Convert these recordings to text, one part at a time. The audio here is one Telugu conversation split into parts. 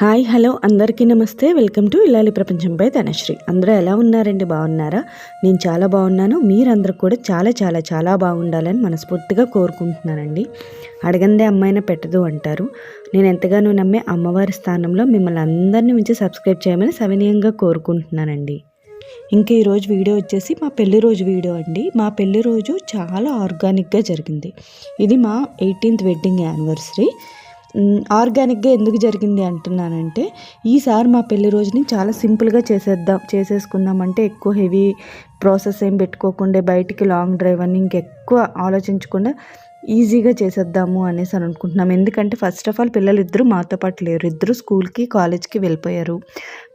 హాయ్ హలో అందరికీ నమస్తే. వెల్కమ్ టు ఇల్లాలి ప్రపంచంపై ధనశ్రీ. అందరూ ఎలా ఉన్నారండి? బాగున్నారా? నేను చాలా బాగున్నాను. మీరందరూ కూడా చాలా చాలా చాలా బాగుండాలని మనస్ఫూర్తిగా కోరుకుంటున్నానండి. అడగందే అమ్మాయిన పెట్టదు అంటారు. నేను ఎంతగానో నమ్మే అమ్మవారి స్థానంలో మిమ్మల్ని అందరినీ ఉంచి సబ్స్క్రైబ్ చేయమని సవినీయంగా కోరుకుంటున్నానండి. ఇంకా ఈరోజు వీడియో వచ్చేసి మా పెళ్ళి రోజు వీడియో అండి. మా పెళ్ళి రోజు చాలా ఆర్గానిక్గా జరిగింది. ఇది మా ఎయిటీన్త్ వెడ్డింగ్ యానివర్సరీ. ఆర్గానిక్గా ఎందుకు జరిగింది అంటున్నానంటే ఈసారి మా పెళ్ళి రోజుని చాలా సింపుల్గా చేసేద్దాం చేసేసుకుందాం అంటే ఎక్కువ హెవీ ప్రాసెస్ ఏం పెట్టుకోకుండా బయటికి లాంగ్ డ్రైవ్ అని ఇంకెక్కువ ఆలోచించకుండా ఈజీగా చేసేద్దాము అనేసి అని అనుకుంటున్నాం. ఎందుకంటే ఫస్ట్ ఆఫ్ ఆల్ పిల్లలు ఇద్దరు మాతో పాటు లేరు. ఇద్దరు స్కూల్కి కాలేజ్కి వెళ్ళిపోయారు.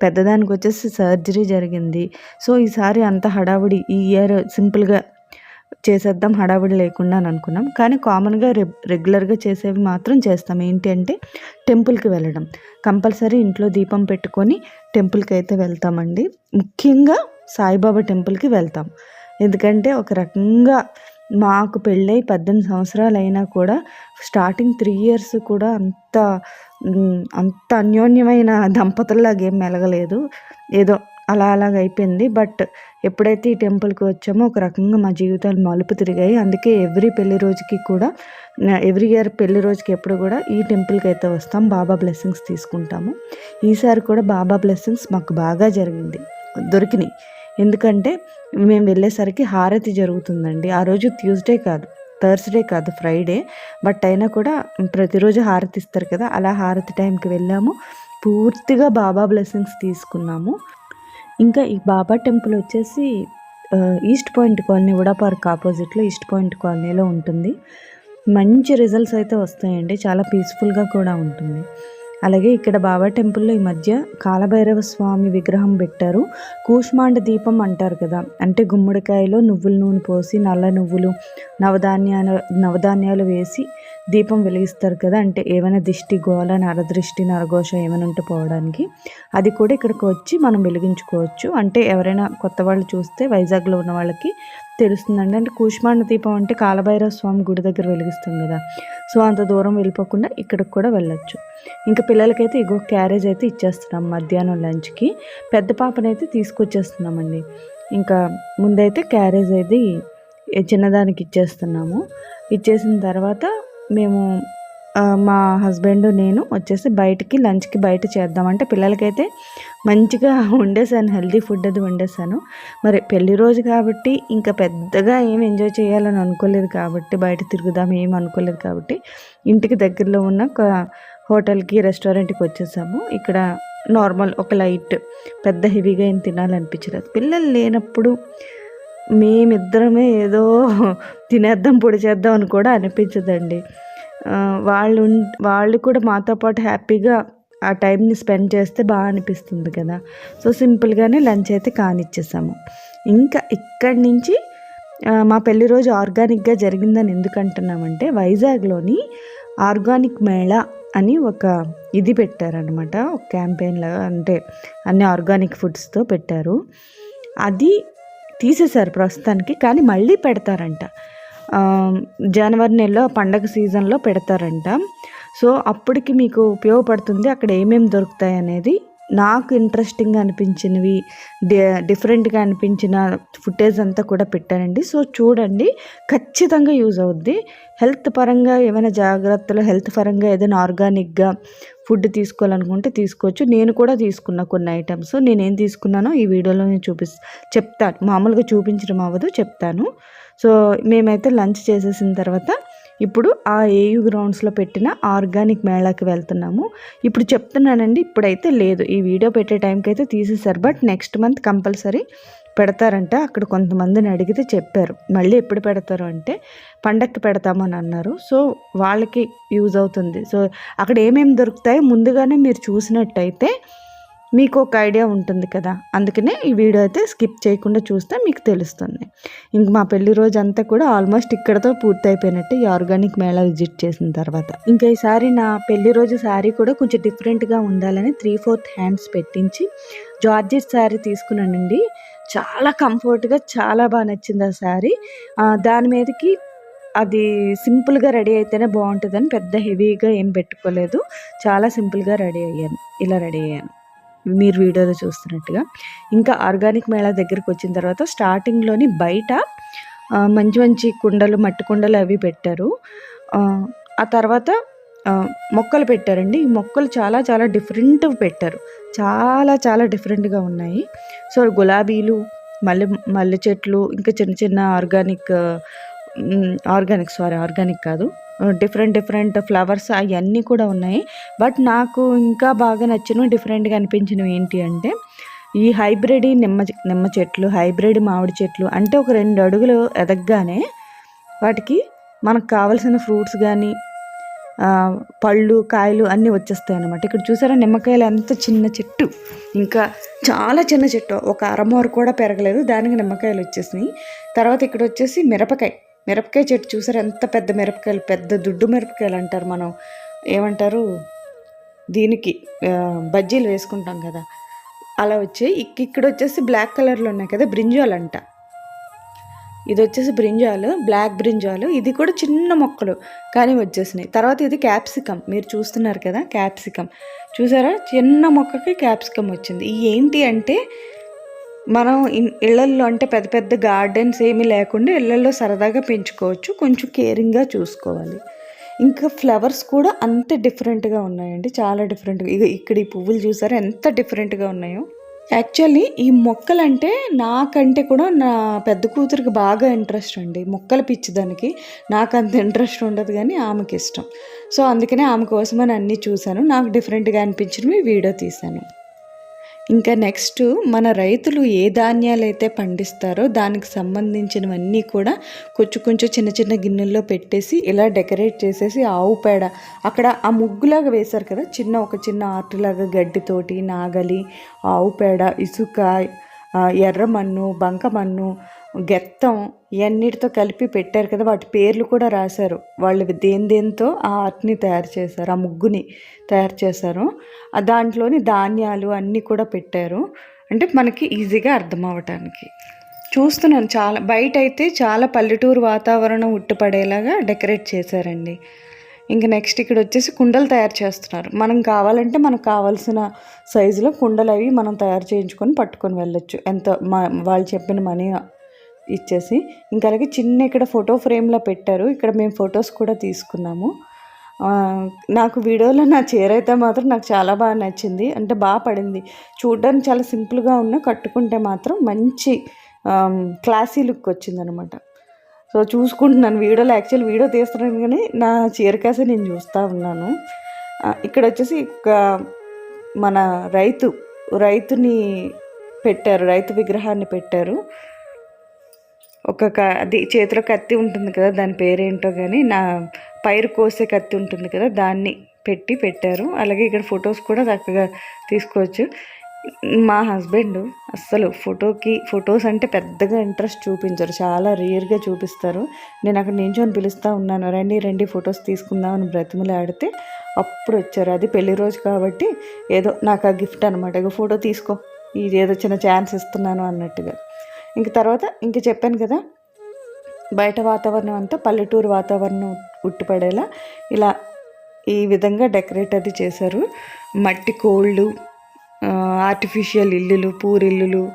పెద్దదానికి వచ్చేసి సర్జరీ జరిగింది. సో ఈసారి అంత హడావుడి ఈ ఇయర్ సింపుల్గా చేసేద్దాం హడావిడి లేకుండా అని అనుకున్నాం. కానీ కామన్గా రె రెగ్యులర్గా చేసేవి మాత్రం చేస్తాం. ఏంటి అంటే టెంపుల్కి వెళ్ళడం. కంపల్సరీ ఇంట్లో దీపం పెట్టుకొని టెంపుల్కి అయితే వెళ్తామండి. ముఖ్యంగా సాయిబాబా టెంపుల్కి వెళ్తాం. ఎందుకంటే ఒక రకంగా మాకు పెళ్ళై పద్దెనిమిది సంవత్సరాలు అయినా కూడా స్టార్టింగ్ త్రీ ఇయర్స్ కూడా అంత అంత అన్యోన్యమైన దంపతుల్లాగా ఏం మెలగలేదు. ఏదో అలా అలాగ అయిపోయింది. బట్ ఎప్పుడైతే ఈ టెంపుల్కి వచ్చామో ఒక రకంగా మా జీవితాలు మలుపు తిరిగాయి. అందుకే ఎవ్రీ పెళ్ళి రోజుకి కూడా ఎవ్రీ ఇయర్ పెళ్ళి రోజుకి ఎప్పుడు కూడా ఈ టెంపుల్కి అయితే వస్తాం. బాబా బ్లెస్సింగ్స్ తీసుకుంటాము. ఈసారి కూడా బాబా బ్లెస్సింగ్స్ మాకు బాగా జరిగింది. దొరికినాయి. ఎందుకంటే మేము వెళ్ళేసరికి హారతి జరుగుతుందండి. ఆ రోజు ట్యూస్డే కాదు థర్స్డే కాదు ఫ్రైడే. బట్ అయినా కూడా ప్రతిరోజు హారతి ఇస్తారు కదా అలా హారతి టైంకి వెళ్ళాము. పూర్తిగా బాబా బ్లెస్సింగ్స్ తీసుకున్నాము. ఇంకా ఈ బాబా టెంపుల్ వచ్చేసి east point colony UDA park ఆపోజిట్లో ఈస్ట్ పాయింట్ కాలనీలో ఉంటుంది. మంచి రిజల్ట్స్ అయితే వస్తాయండి. చాలా పీస్ఫుల్గా కూడా ఉంటుంది. అలాగే ఇక్కడ బాబా టెంపుల్లో ఈ మధ్య కాలభైరవ స్వామి విగ్రహం పెట్టారు. కూష్మాండ దీపం అంటారు కదా అంటే గుమ్మడికాయలో నువ్వుల నూనె పోసి నల్ల నువ్వులు నవధాన్యాలు నవధాన్యాలు వేసి దీపం వెలిగిస్తారు కదా అంటే ఏమైనా దిష్టి గోళ నరదృష్టి నరఘోష ఏమైనా ఉంటే పోవడానికి. అది కూడా ఇక్కడికి వచ్చి మనం వెలిగించుకోవచ్చు. అంటే ఎవరైనా కొత్త వాళ్ళు చూస్తే వైజాగ్లో ఉన్న వాళ్ళకి తెలుస్తుందండి. అంటే కూష్మాండ దీపం అంటే కాలభైరవ స్వామి గుడి దగ్గర వెలిగిస్తాం కదా. సో అంత దూరం వెళ్ళిపోకుండా ఇక్కడికి కూడా వెళ్ళొచ్చు. ఇంకా పిల్లలకైతే ఇగో క్యారేజ్ అయితే ఇచ్చేస్తున్నాం మధ్యాహ్నం లంచ్కి. పెద్ద పాపనైతే తీసుకొచ్చేస్తున్నామండి. ఇంకా ముందైతే క్యారేజ్ అయితే చిన్నదానికి ఇచ్చేస్తున్నాము. ఇచ్చేసిన తర్వాత మేము మా హస్బెండ్ నేను వచ్చేసి బయటికి లంచ్కి బయట చేద్దామంటే పిల్లలకైతే మంచిగా వండేసాను హెల్తీ ఫుడ్ అది వండేసాను. మరి పెళ్ళి రోజు కాబట్టి ఇంకా పెద్దగా ఏం ఎంజాయ్ చేయాలని అనుకోలేదు కాబట్టి బయట తిరుగుదాం ఏం అనుకోలేదు కాబట్టి ఇంటికి దగ్గరలో ఉన్న ఒక హోటల్కి రెస్టారెంట్కి వచ్చేసాము. ఇక్కడ నార్మల్ ఒక లైట్ పెద్ద హెవీగా ఏం తినాలనిపించలేదు. పిల్లలు లేనప్పుడు మేమిద్దరమే ఏదో తినేద్దాం పొడి చేద్దాం అని కూడా అనిపించదండి. వాళ్ళు వాళ్ళు కూడా మాతో పాటు హ్యాపీగా ఆ టైంని స్పెండ్ చేస్తే బాగా అనిపిస్తుంది కదా. సో సింపుల్గానే లంచ్ అయితే కానిచ్చేసాము. ఇంకా ఇక్కడి నుంచి మా పెళ్ళి రోజు ఆర్గానిక్గా జరిగిందని ఎందుకంటున్నామంటే వైజాగ్లోని ఆర్గానిక్ మేళా అని ఒక ఇది పెట్టారనమాట ఒక క్యాంపెయిన్ లాగా అంటే అన్ని ఆర్గానిక్ ఫుడ్స్తో పెట్టారు. అది తీసేశారు ప్రస్తుతానికి కానీ మళ్ళీ పెడతారంట. జనవరి నెలలో పండగ సీజన్లో పెడతారంట. సో అప్పటికి మీకు ఉపయోగపడుతుంది అక్కడ ఏమేమి దొరుకుతాయి అనేది. నాకు ఇంట్రెస్టింగ్గా అనిపించినవి డిఫరెంట్గా అనిపించిన ఫుటేజ్ అంతా కూడా పెట్టానండి. సో చూడండి ఖచ్చితంగా యూజ్ అవుద్ది. హెల్త్ పరంగా ఏమైనా జాగ్రత్తలు హెల్త్ పరంగా ఏదైనా ఆర్గానిక్గా ఫుడ్ తీసుకోవాలనుకుంటే తీసుకోవచ్చు. నేను కూడా తీసుకున్న కొన్ని ఐటమ్స్ నేనేం తీసుకున్నానో ఈ వీడియోలో నేను చూపిస్ చెప్తాను. మామూలుగా చూపించడం అవ్వదు చెప్తాను. సో మేమైతే లంచ్ చేసేసిన తర్వాత ఇప్పుడు ఆ ఏయు గ్రౌండ్స్లో పెట్టిన ఆర్గానిక్ మేళాకి వెళ్తున్నాము. ఇప్పుడు చెప్తున్నానండి ఇప్పుడైతే లేదు. ఈ వీడియో పెట్టే టైంకి అయితే తీసేశారు బట్ నెక్స్ట్ మంత్ కంపల్సరీ పెడతారంట. అక్కడ కొంతమందిని అడిగితే చెప్పారు. మళ్ళీ ఎప్పుడు పెడతారు అంటే పండక్కి పెడతామని అన్నారు. సో వాళ్ళకి యూజ్ అవుతుంది. సో అక్కడ ఏమేమి దొరుకుతాయో ముందుగానే మీరు చూసినట్టయితే మీకు ఒక ఐడియా ఉంటుంది కదా? అందుకనే ఈ వీడియో అయితే స్కిప్ చేయకుండా చూస్తే మీకు తెలుస్తుంది. ఇంక మా పెళ్ళి రోజు అంతా కూడా ఆల్మోస్ట్ ఇక్కడతో పూర్తి అయిపోయినట్టు ఈ ఆర్గానిక్ మేళా విజిట్ చేసిన తర్వాత. ఇంకా ఈసారి నా పెళ్ళి రోజు శారీ కూడా కొంచెం డిఫరెంట్గా ఉండాలని త్రీ ఫోర్త్ హ్యాండ్స్ పెట్టించి జార్జెట్ శారీ తీసుకున్నానండి. చాలా కంఫర్ట్గా చాలా బాగా నచ్చింది ఆ శారీ. దాని మీదకి అది సింపుల్గా రెడీ అయితేనే బాగుంటుందని పెద్ద హెవీగా ఏం పెట్టుకోలేదు. చాలా సింపుల్గా రెడీ అయ్యాను. ఇలా రెడీ అయ్యాను. మీరు వీడియోలో చూస్తున్నట్టుగా. ఇంకా ఆర్గానిక్ మేళా దగ్గరికి వచ్చిన తర్వాత స్టార్టింగ్లోని బయట మంచి మంచి కుండలు మట్టి కుండలు అవి పెట్టారు. ఆ, తర్వాత మొక్కలు పెట్టారండి. ఈ మొక్కలు చాలా చాలా డిఫరెంట్ పెట్టారు. చాలా చాలా డిఫరెంట్గా ఉన్నాయి. సో గులాబీలు మల్లె మల్లె చెట్లు ఇంకా చిన్న చిన్న ఆర్గానిక్ ఆర్గానిక్ సారీ ఆర్గానిక్ కాదు. డిఫరెంట్ డిఫరెంట్ ఫ్లవర్స్ అవన్నీ కూడా ఉన్నాయి. బట్ నాకు ఇంకా బాగా నచ్చినవి డిఫరెంట్గా అనిపించినవి ఏంటి అంటే ఈ హైబ్రిడ్ నిమ్మ నిమ్మ చెట్లు హైబ్రిడ్ మామిడి చెట్లు అంటే ఒక రెండు అడుగులు ఎదగగానే వాటికి మనకు కావలసిన ఫ్రూట్స్ కానీ పళ్ళు కాయలు అన్నీ వచ్చేస్తాయి అన్నమాట ఇక్కడ చూసారా నిమ్మకాయలు ఎంత చిన్న చెట్టు. ఇంకా చాలా చిన్న చెట్టు. ఒక అరమోర కూడా పెరగలేదు. దానికి నిమ్మకాయలు వచ్చేసినాయి. తర్వాత ఇక్కడ వచ్చేసి మిరపకాయ. మిరపకాయ చెట్టు చూసారా? ఎంత పెద్ద మిరపకాయలు పెద్ద దుడ్డు మిరపకాయలు అంటారు మనం. ఏమంటారు? దీనికి బజ్జీలు వేసుకుంటాం కదా. అలా వచ్చి ఇక్కడ వచ్చేసి బ్లాక్ కలర్లో ఉన్నాయి కదా బ్రింజాల్ అంట. ఇది వచ్చేసి బ్రింజాలు బ్లాక్ బ్రింజాలు. ఇది కూడా చిన్న మొక్కలు కానీ వచ్చేసినాయి. తర్వాత ఇది క్యాప్సికమ్. మీరు చూస్తున్నారు కదా క్యాప్సికమ్. చూసారా? చిన్న మొక్కకి క్యాప్సికమ్ వచ్చింది. ఏంటి అంటే మనం ఇన్- ఇళ్ళల్లో అంటే పెద్ద పెద్ద గార్డెన్స్ ఏమీ లేకుండా ఇళ్ళల్లో సరదాగా పెంచుకోవచ్చు. కొంచెం కేరింగ్గా చూసుకోవాలి. ఇంకా ఫ్లవర్స్ కూడా అంతే డిఫరెంట్గా ఉన్నాయండి. చాలా డిఫరెంట్గా. ఇక ఇక్కడ ఈ పువ్వులు చూసారా? ఎంత డిఫరెంట్గా ఉన్నాయో. యాక్చువల్లీ ఈ మొక్కలంటే నాకంటే కూడా నా పెద్ద కూతురికి బాగా ఇంట్రెస్ట్ అండి. మొక్కలు పిచ్చిదానికి నాకు అంత ఇంట్రెస్ట్ ఉండదు కానీ ఆమెకి ఇష్టం సో అందుకనే ఆమె కోసమని అన్నీ చూశాను. నాకు డిఫరెంట్గా అనిపించినవి వీడియో తీశాను. ఇంకా నెక్స్ట్ మన రైతులు ఏ ధాన్యాలు అయితే పండిస్తారో దానికి సంబంధించినవన్నీ కూడా కొంచెం కొంచెం చిన్న చిన్న గిన్నెల్లో పెట్టేసి ఇలా డెకరేట్ చేసేసి ఆవు పేడ. అక్కడ ఆ ముగ్గులాగా వేశారు కదా చిన్న ఒక చిన్న ఆర్టులాగా గడ్డితోటి నాగలి ఆవు పేడ ఇసుక ఎర్రమన్ను బంకమన్ను గెత్తం ఇవన్నిటితో కలిపి పెట్టారు కదా వాటి పేర్లు కూడా రాశారు. వాళ్ళు దేని దేనితో ఆ ఆర్ట్ని తయారు చేశారు ఆ ముగ్గుని తయారు చేశారు. ఆ దాంట్లోని ధాన్యాలు అన్నీ కూడా పెట్టారు. అంటే మనకి ఈజీగా అర్థం అవ్వటానికి. చూస్తున్నాను చాలా బయట అయితే చాలా పల్లెటూరు వాతావరణం ఉట్టుపడేలాగా డెకరేట్ చేశారండి. ఇంకా నెక్స్ట్ ఇక్కడ వచ్చేసి కుండలు తయారు చేస్తున్నారు. మనం కావాలంటే మనకు కావాల్సిన సైజులో కుండలు అవి మనం తయారు చేయించుకొని పట్టుకొని వెళ్ళొచ్చు. ఎంత మా వాళ్ళు చెప్పిన మనీ ఇచ్చేసి ఇంకా అలాగే చిన్న ఇక్కడ ఫోటో ఫ్రేమ్లో పెట్టారు. ఇక్కడ మేము ఫొటోస్ కూడా తీసుకున్నాము. నాకు వీడియోలో నా చీర అయితే మాత్రం నాకు చాలా బాగా నచ్చింది. అంటే బాగా పడింది. చూడడానికి చాలా సింపుల్గా ఉన్న కట్టుకుంటే మాత్రం మంచి క్లాసీ లుక్ వచ్చిందనమాట. సో చూసుకుంటున్నాను. వీడియోలో యాక్చువల్ వీడియో తీస్తున్నాను కానీ నా చీర కాసే నేను చూస్తూ ఉన్నాను. ఇక్కడ వచ్చేసి ఒక మన రైతు రైతుని పెట్టారు. రైతు విగ్రహాన్ని పెట్టారు. ఒక క అది చేతిలో కత్తి ఉంటుంది కదా దాని పేరేంటో కానీ నా పైరు కోసే కత్తి ఉంటుంది కదా దాన్ని పెట్టి పెట్టారు. అలాగే ఇక్కడ ఫొటోస్ కూడా చక్కగా తీసుకోవచ్చు. మా హస్బెండ్ అస్సలు ఫోటోకి ఫొటోస్ అంటే పెద్దగా ఇంట్రెస్ట్ చూపించరు. చాలా రేర్గా చూపిస్తారు. నేను అక్కడ నించొని పిలుస్తూ ఉన్నాను. రండి రండి ఫొటోస్ తీసుకుందాం అని బ్రతిమలాడితే అప్పుడు వచ్చారు. అది పెళ్ళి రోజు కాబట్టి ఏదో నాకు ఆ గిఫ్ట్ అనమాట ఇక ఫోటో తీసుకో. ఇది ఏదో చిన్న ఛాన్స్ ఇస్తున్నాను అన్నట్టుగా. ఇంక తర్వాత ఇంక చెప్పాను కదా బయట వాతావరణం అంతా పల్లెటూరు వాతావరణం ఉట్టిపడేలా ఇలా ఈ విధంగా డెకరేట్ అది చేశారు. మట్టి కోళ్ళు ఆర్టిఫిషియల్ ఇల్లులు పూరిల్లులు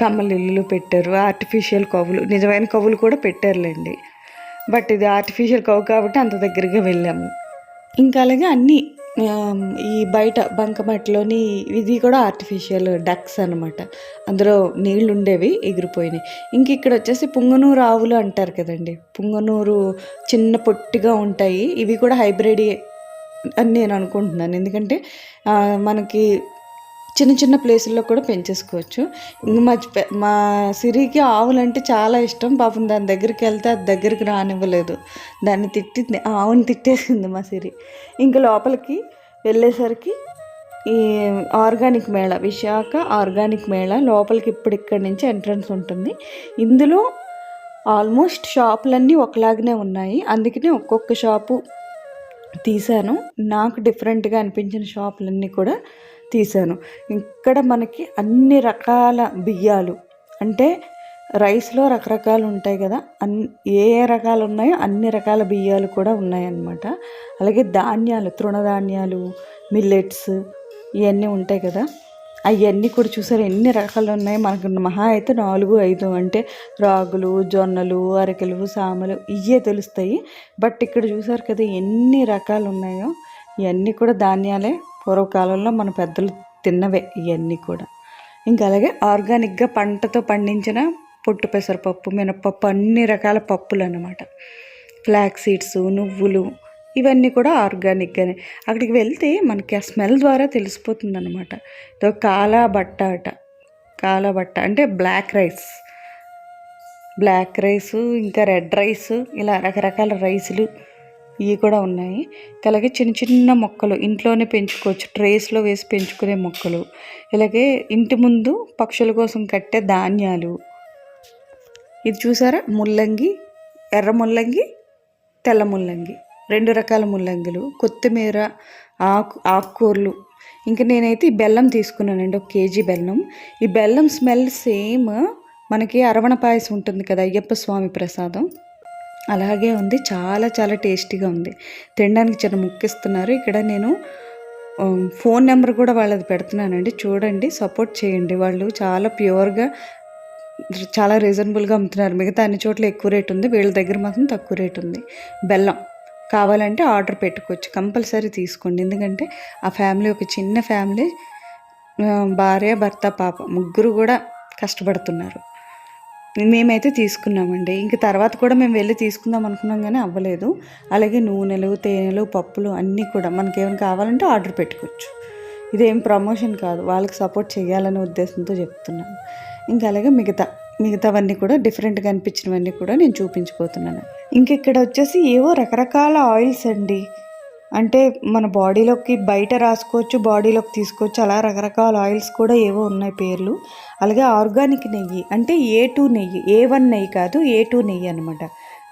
కమ్మల ఇల్లులు పెట్టారు. ఆర్టిఫిషియల్ కవులు నిజమైన కవులు కూడా పెట్టారులేండి. బట్ ఇది ఆర్టిఫిషియల్ కవు కాబట్టి అంత దగ్గరగా వెళ్ళాము. ఇంకా అలాగే అన్నీ ఈ బయట బంకమట్టిలోని ఇది కూడా ఆర్టిఫిషియల్ డక్స్ అనమాట అందులో నీళ్ళు ఉండేవి ఎగిరిపోయినాయి. ఇంక ఇక్కడ వచ్చేసి పుంగనూరు ఆవులు అంటారు కదండి. పుంగనూరు చిన్న పొట్టిగా ఉంటాయి. ఇవి కూడా హైబ్రిడ్ అని నేను అనుకుంటున్నాను. ఎందుకంటే మనకి చిన్న చిన్న ప్లేసుల్లో కూడా పెంచేసుకోవచ్చు. మా మా సిరికి ఆవులంటే చాలా ఇష్టం. పాపం దాని దగ్గరికి వెళ్తే అది దగ్గరికి రానివ్వలేదు. దాన్ని తిట్టి ఆవుని తిట్టేసింది మా సిరి. ఇంక లోపలికి వెళ్ళేసరికి ఈ ఆర్గానిక్ మేళ విశాఖ ఆర్గానిక్ మేళ లోపలికి ఇప్పుడు ఇక్కడి నుంచి ఎంట్రన్స్ ఉంటుంది. ఇందులో ఆల్మోస్ట్ షాపులన్నీ ఒకలాగానే ఉన్నాయి. అందుకనే ఒక్కొక్క షాపు తీశాను. నాకు డిఫరెంట్గా అనిపించిన షాపులన్నీ కూడా తీశాను. ఇక్కడ మనకి అన్ని రకాల బియ్యాలు అంటే రైస్లో రకరకాలు ఉంటాయి కదా అన్ ఏ ఏ రకాలు ఉన్నాయో అన్ని రకాల బియ్యాలు కూడా ఉన్నాయన్నమాట. అలాగే ధాన్యాలు తృణధాన్యాలు మిల్లెట్స్ ఇవన్నీ ఉంటాయి కదా అవన్నీ కూడా చూసారు? ఎన్ని రకాలు ఉన్నాయి? మనకు మహా అయితే నాలుగు ఐదు అంటే రాగులు జొన్నలు అరికెలు సామలు ఇవే తెలుస్తాయి. బట్ ఇక్కడ చూసారు కదా ఎన్ని రకాలు ఉన్నాయో ఇవన్నీ కూడా ధాన్యాలే. పూర్వకాలంలో మన పెద్దలు తిన్నవే ఇవన్నీ కూడా. ఇంకా అలాగే ఆర్గానిక్గా పంటతో పండించిన పొట్టు పెసరపప్పు మినపప్పు అన్ని రకాల పప్పులు అన్నమాట ఫ్లాక్ సీడ్స్ నువ్వులు ఇవన్నీ కూడా ఆర్గానిక్గానే. అక్కడికి వెళ్తే మనకి ఆ స్మెల్ ద్వారా తెలిసిపోతుంది అనమాట ఇదో కాలా బట్ట అట కాలా బట్ట అంటే బ్లాక్ రైస్. బ్లాక్ రైస్ ఇంకా రెడ్ రైస్ ఇలా రకరకాల రైసులు. ఇవి కూడా ఉన్నాయి. అలాగే చిన్న చిన్న మొక్కలు ఇంట్లోనే పెంచుకోవచ్చు. ట్రేస్లో వేసి పెంచుకునే మొక్కలు. ఇలాగే ఇంటి ముందు పక్షుల కోసం కట్టే ధాన్యాలు. ఇది చూసారా? ముల్లంగి ఎర్ర ముల్లంగి తెల్ల ముల్లంగి. రెండు రకాల ముల్లంగిలు. కొత్తిమీర ఆకు ఆకుకూరలు. ఇంకా నేనైతే ఈ బెల్లం తీసుకున్నానండి. ఒక కేజీ బెల్లం. ఈ బెల్లం స్మెల్ సేమ్ మనకి అరవణ పాయసం ఉంటుంది కదా అయ్యప్ప స్వామి ప్రసాదం. అలాగే ఉంది. చాలా చాలా టేస్టీగా ఉంది. తినడానికి చిన్న ముక్కిస్తున్నారు. ఇక్కడ నేను ఫోన్ నెంబర్ కూడా వాళ్ళది పెడుతున్నానండి. చూడండి సపోర్ట్ చేయండి. వాళ్ళు చాలా ప్యూర్గా చాలా రీజనబుల్గా అమ్ముతున్నారు. మిగతా అన్ని చోట్ల ఎక్కువ రేట్ ఉంది. వీళ్ళ దగ్గర మాత్రం తక్కువ రేట్ ఉంది. బెల్లం కావాలంటే ఆర్డర్ పెట్టుకోవచ్చు. కంపల్సరీ తీసుకోండి. ఎందుకంటే ఆ ఫ్యామిలీ ఒక చిన్న ఫ్యామిలీ భార్య భర్త పాప ముగ్గురు కూడా కష్టపడుతున్నారు. మేమైతే తీసుకున్నామండి. ఇంక తర్వాత కూడా మేము వెళ్ళి తీసుకుందాం అనుకున్నాం కానీ అవ్వలేదు. అలాగే నూనెలు తేనెలు పప్పులు అన్నీ కూడా మనకి ఏమైనా కావాలంటే ఆర్డర్ పెట్టుకోవచ్చు. ఇదేం ప్రమోషన్ కాదు. వాళ్ళకి సపోర్ట్ చేయాలనే ఉద్దేశంతో చెప్తున్నాను. ఇంకా అలాగే మిగతా మిగతావన్నీ కూడా డిఫరెంట్గా అనిపించినవన్నీ కూడా నేను చూపించిపోతున్నాను ఇంక ఇక్కడ వచ్చేసి ఏవో రకరకాల ఆయిల్స్ అండి. అంటే మన బాడీలోకి బయట రాసుకోవచ్చు బాడీలోకి తీసుకోవచ్చు అలా రకరకాల ఆయిల్స్ కూడా ఏవో ఉన్నాయి పేర్లు. అలాగే ఆర్గానిక్ నెయ్యి అంటే ఏ టూ నెయ్యి ఏ వన్ నెయ్యి కాదు ఏ టూ నెయ్యి అనమాట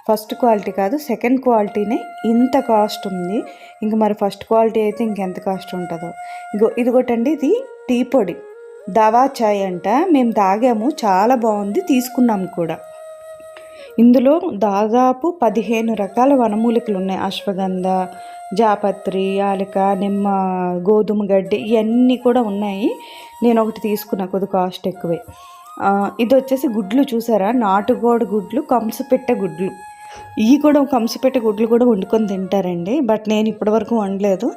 ఫస్ట్ క్వాలిటీ కాదు సెకండ్ క్వాలిటీనే ఇంత కాస్ట్ ఉంది. ఇంక మరి ఫస్ట్ క్వాలిటీ అయితే ఇంకెంత కాస్ట్ ఉంటుందో. ఇగో ఇదిగోటండి ఇది టీ పొడి. దవా చాయ్ అంట. మేము తాగాము చాలా బాగుంది తీసుకున్నాం కూడా. ఇందులో దాదాపు పదిహేను రకాల వనమూలికలు ఉన్నాయి అశ్వగంధ జాపత్రి యాలక నిమ్మ గోధుమ గడ్డి ఇవన్నీ కూడా ఉన్నాయి. నేను ఒకటి తీసుకున్నా కొద్ది కాస్ట్ ఎక్కువే. ఇది వచ్చేసి గుడ్లు చూసారా? నాటుకోడి గుడ్లు కంసపెట్టె గుడ్లు. ఇవి కూడా కంసపెట్టె గుడ్లు కూడా వండుకొని తింటారండి. బట్ నేను ఇప్పటివరకు వండలేదు.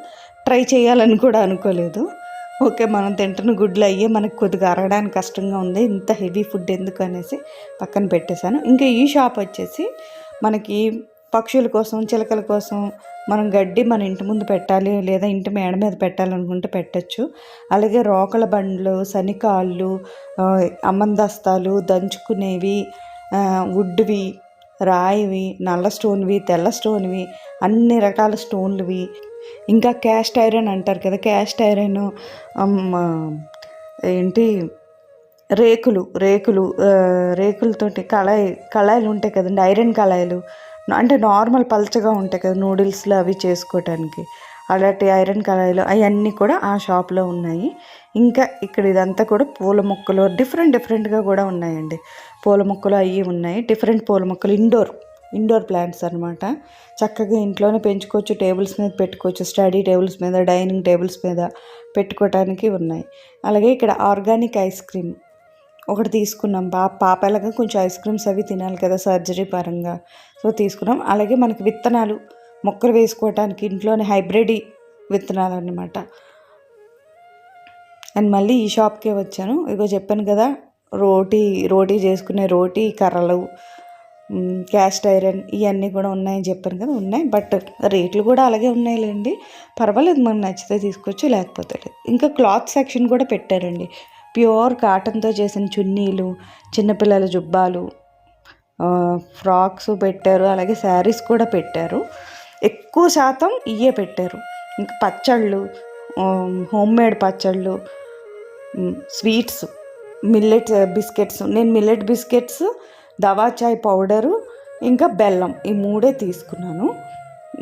ట్రై చేయాలని కూడా అనుకోలేదు. ఓకే మనం తింటున్న గుడ్లు అయ్యే మనకు కొద్దిగా అరగడానికి కష్టంగా ఉంది. ఇంత హెవీ ఫుడ్ ఎందుకు అనేసి పక్కన పెట్టేశాను. ఇంకా ఈ షాప్ వచ్చేసి మనకి పక్షుల కోసం చిలకల కోసం మనం గడ్డి మన ఇంటి ముందు పెట్టాలి లేదా ఇంటి మేడ మీద పెట్టాలనుకుంటే పెట్టచ్చు. అలాగే రోకల బండ్లు శనికాళ్ళు ఆ, అమ్మందస్తాలు దంచుకునేవి వుడ్వి రాయివి నల్ల స్టోన్వి తెల్ల స్టోన్వి అన్ని రకాల స్టోన్లువి ఇంకా క్యాస్ట్ ఐరన్ అంటారు కదా క్యాస్ట్ ఐరన్ ఏంటి రేకులు రేకులు రేకులతోటి కళాయి కళాయిలు ఉంటాయి కదండి ఐరన్ కళాయిలు అంటే నార్మల్ పల్చగా ఉంటాయి కదా నూడిల్స్లో అవి చేసుకోవటానికి అలాంటి ఐరన్ కళాయిలు అవన్నీ కూడా ఆ షాప్లో ఉన్నాయి. ఇంకా ఇక్కడ ఇదంతా కూడా పూల మొక్కలు డిఫరెంట్ డిఫరెంట్గా కూడా ఉన్నాయండి. పూల మొక్కలు అవి ఉన్నాయి డిఫరెంట్ పూల మొక్కలు ఇండోర్. ఇండోర్ ప్లాంట్స్ అనమాట చక్కగా ఇంట్లోనే పెంచుకోవచ్చు టేబుల్స్ మీద పెట్టుకోవచ్చు స్టడీ టేబుల్స్ మీద డైనింగ్ టేబుల్స్ మీద పెట్టుకోవడానికి ఉన్నాయి. అలాగే ఇక్కడ ఆర్గానిక్ ఐస్ క్రీమ్ ఒకటి తీసుకున్నాం. పా పాప ఎలాగా కొంచెం ఐస్ క్రీమ్స్ అవి తినాలి కదా సర్జరీ పరంగా. సో తీసుకున్నాం. అలాగే మనకి విత్తనాలు మొక్కలు వేసుకోవటానికి ఇంట్లోనే హైబ్రిడ్ విత్తనాలు అన్నమాట. అండ్ మళ్ళీ ఈ షాప్కే వచ్చాను. ఇగో చెప్పాను కదా రోటీ రోటీ చేసుకునే రోటీ కర్రలు క్యాస్ట్ ఐరన్ ఇవన్నీ కూడా ఉన్నాయని చెప్పాను కదా ఉన్నాయి. బట్ రేట్లు కూడా అలాగే ఉన్నాయిలేండి. పర్వాలేదు మనకు నచ్చితే తీసుకోవచ్చు లేకపోతే లేదు. ఇంకా క్లాత్ సెక్షన్ కూడా పెట్టారండి. ప్యూర్ కాటన్తో చేసిన చున్నీలు చిన్నపిల్లల జుబ్బాలు ఫ్రాక్స్ పెట్టారు అలాగే శారీస్ కూడా పెట్టారు. ఎక్కువ శాతం ఇవే పెట్టారు. ఇంకా పచ్చళ్ళు హోమ్ మేడ్ పచ్చళ్ళు స్వీట్స్ మిల్లెట్ బిస్కెట్స్ నేను మిల్లెట్ బిస్కెట్స్ దవా చాయ్ పౌడరు ఇంకా బెల్లం. ఈ మూడే తీసుకున్నాను.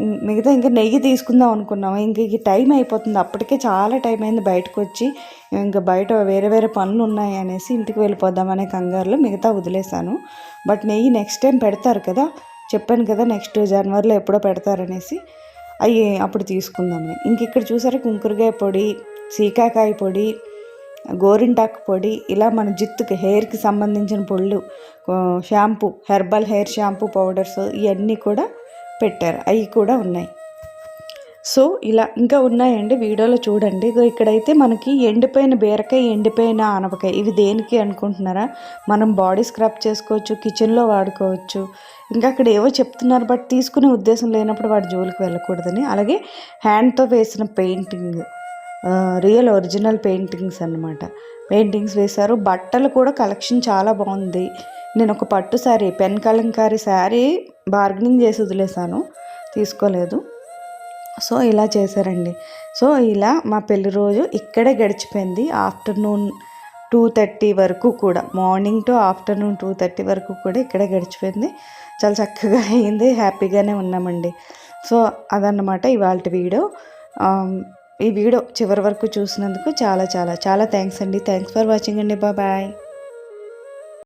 మిగతా ఇంకా నెయ్యి తీసుకుందాం అనుకున్నాము. ఇంక ఈ టైం అయిపోతుంది. అప్పటికే చాలా టైం అయింది బయటకు వచ్చి ఇంకా బయట వేరే వేరే పనులు ఉన్నాయి అనేసి ఇంటికి వెళ్ళిపోదామనే కంగారులో మిగతా వదిలేశాను. బట్ నెయ్యి నెక్స్ట్ టైం పెడతారు కదా. చెప్పాను కదా నెక్స్ట్ జనవరిలో ఎప్పుడో పెడతారనేసి అవి అప్పుడు తీసుకుందామని ఇంక ఇక్కడ చూసారా కుంకురకాయ పొడి సీకాకాయ పొడి గోరింటాకు పొడి ఇలా మన జిత్తుకి హెయిర్కి సంబంధించిన పొళ్ళు shampoo herbal hair shampoo powders ఇవన్నీ కూడా పెట్టారు. అవి కూడా ఉన్నాయి. సో ఇలా ఇంకా ఉన్నాయండి వీడియోలో చూడండి. ఇక్కడైతే మనకి ఎండిపోయిన బీరకాయ ఎండిపోయిన ఆనపకాయ ఇవి దేనికి అనుకుంటున్నారా? మనం బాడీ స్క్రబ్ చేసుకోవచ్చు కిచెన్లో వాడుకోవచ్చు. ఇంకా అక్కడ ఏవో చెప్తున్నారు బట్ తీసుకునే ఉద్దేశం లేనప్పుడు వాడి జోలికి వెళ్ళకూడదని. అలాగే హ్యాండ్తో వేసిన పెయింటింగ్ రియల్ ఒరిజినల్ పెయింటింగ్స్ అన్నమాట. పెయింటింగ్స్ వేశారు. బట్టలు కూడా కలెక్షన్ చాలా బాగుంది. నేను ఒక పట్టు శారీ పెన్ కలంకారీ శారీ బార్గెనింగ్ చేసి వదిలేసాను తీసుకోలేదు. సో ఇలా చేశారండి. సో ఇలా మా పెళ్ళి రోజు ఇక్కడే గడిచిపోయింది. ఆఫ్టర్నూన్ టూ థర్టీ వరకు కూడా. Morning to afternoon two thirty వరకు కూడా ఇక్కడే గడిచిపోయింది. చాలా చక్కగా అయింది. హ్యాపీగానే ఉన్నామండి. సో అదన్నమాట ఇవాళ వీడియో ఈ వీడియో చివరి వరకు చూసినందుకు చాలా చాలా చాలా థ్యాంక్స్ అండి. థ్యాంక్స్ ఫర్ వాచింగ్ అండి. బాయ్